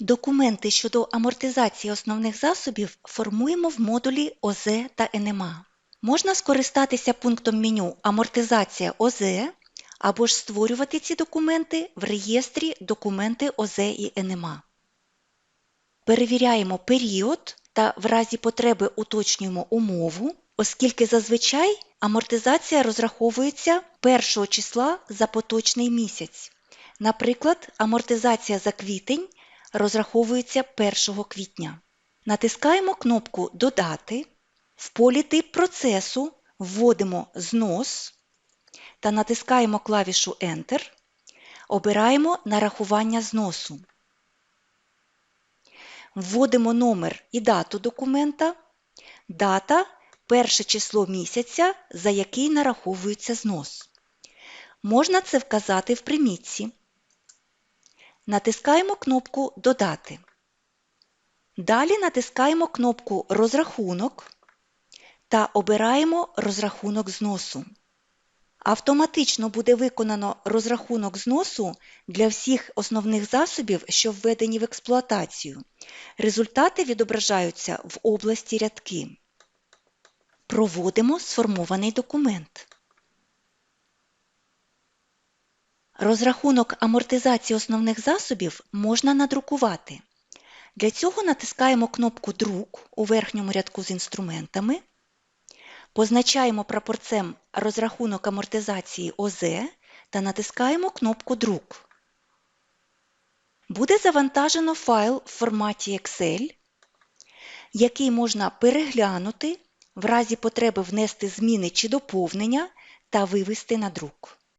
Документи щодо амортизації основних засобів формуємо в модулі ОЗ та НМА. Можна скористатися пунктом меню Амортизація ОЗ або ж створювати ці документи в реєстрі Документи ОЗ і НМА. Перевіряємо період та в разі потреби уточнюємо умову, оскільки зазвичай амортизація розраховується першого числа за поточний місяць. Наприклад, амортизація за квітень розраховується 1 квітня. Натискаємо кнопку Додати. В полі тип процесу вводимо знос та натискаємо клавішу Enter. Обираємо нарахування зносу. Вводимо номер і дату документа. Дата перше число місяця, за який нараховується знос. Можна це вказати в примітці. Натискаємо кнопку Додати. Далі натискаємо кнопку Розрахунок та обираємо розрахунок зносу. Автоматично буде виконано розрахунок зносу для всіх основних засобів, що введені в експлуатацію. Результати відображаються в області рядки. Проводимо сформований документ. Розрахунок амортизації основних засобів можна надрукувати. Для цього натискаємо кнопку Друк у верхньому рядку з інструментами, позначаємо прапорцем розрахунок амортизації ОЗ та натискаємо кнопку Друк. Буде завантажено файл в форматі Excel, який можна переглянути, в разі потреби внести зміни чи доповнення та вивести на друк.